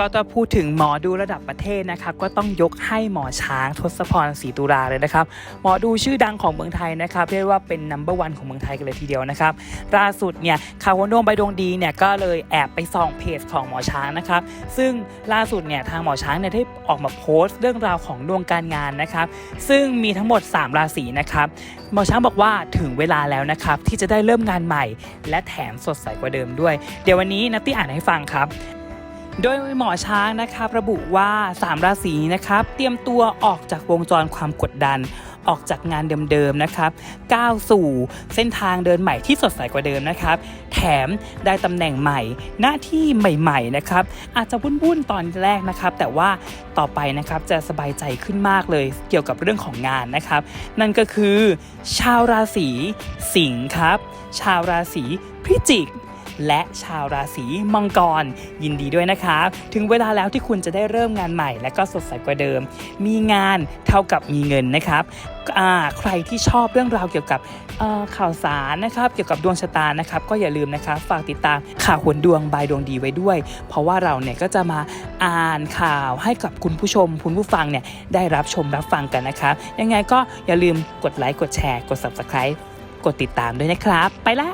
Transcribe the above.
ก็จะพูดถึงหมอดูระดับประเทศนะครับก็ต้องยกให้หมอช้างทศพรศรีตุลาเลยนะครับหมอดูชื่อดังของเมืองไทยนะครับเรียกว่าเป็นนัมเบอร์วันของเมืองไทยกันเลยทีเดียวนะครับล่าสุดเนี่ยข่าววันดวงใบดวงดีเนี่ยก็เลยแอบไปส่องเพจของหมอช้างนะครับซึ่งล่าสุดเนี่ยทางหมอช้างเนี่ยได้ออกมาโพสต์เรื่องราวของดวงการงานนะครับซึ่งมีทั้งหมด 3 ราศีนะครับหมอช้างบอกว่าถึงเวลาแล้วนะครับที่จะได้เริ่มงานใหม่ และแถมสดใสกว่าเดิมด้วย เดี๋ยววันนี้นัตตี้อ่านให้ฟังครับ โดยหมอช้างนะครับระบุว่า 3 ราศีนะครับ เตรียมตัวออกจากวงจรความกดดัน ออกจากงานเดิมๆนะครับก้าวสู่เส้นทางเดินใหม่ที่สดใสกว่าเดิมนะครับ แถมได้ตำแหน่งใหม่ หน้าที่ใหม่ๆนะครับ อาจจะวุ่นๆตอนแรกนะครับ แต่ว่าต่อไปนะครับจะสบายใจขึ้นมากเลยเกี่ยวกับเรื่องของงานนะครับ นั่นก็คือ ชาวราศีสิงห์ครับ ชาวราศีพิจิก และชาวราศีมังกร ยินดีด้วยนะครับ ถึงเวลาแล้วที่คุณจะได้เริ่มงานใหม่ และก็สดใสกว่าเดิม มีงานเท่ากับมีเงินนะครับใครที่ชอบเรื่องราวเกี่ยวกับข่าวสารนะครับเกี่ยวกับดวงชะตานะครับ ก็อย่าลืมนะครับฝากติดตามข่าวหนดวงบายดวงดีไว้ด้วย เพราะว่าเราเนี่ยก็จะมาอ่านข่าวให้กับคุณผู้ชม คุณผู้ฟังเนี่ยได้รับชมรับฟังกันนะครับ ยังไงก็อย่าลืมกดไลค์กดแชร์กด subscribe กดติดตามด้วยนะครับ ไปละ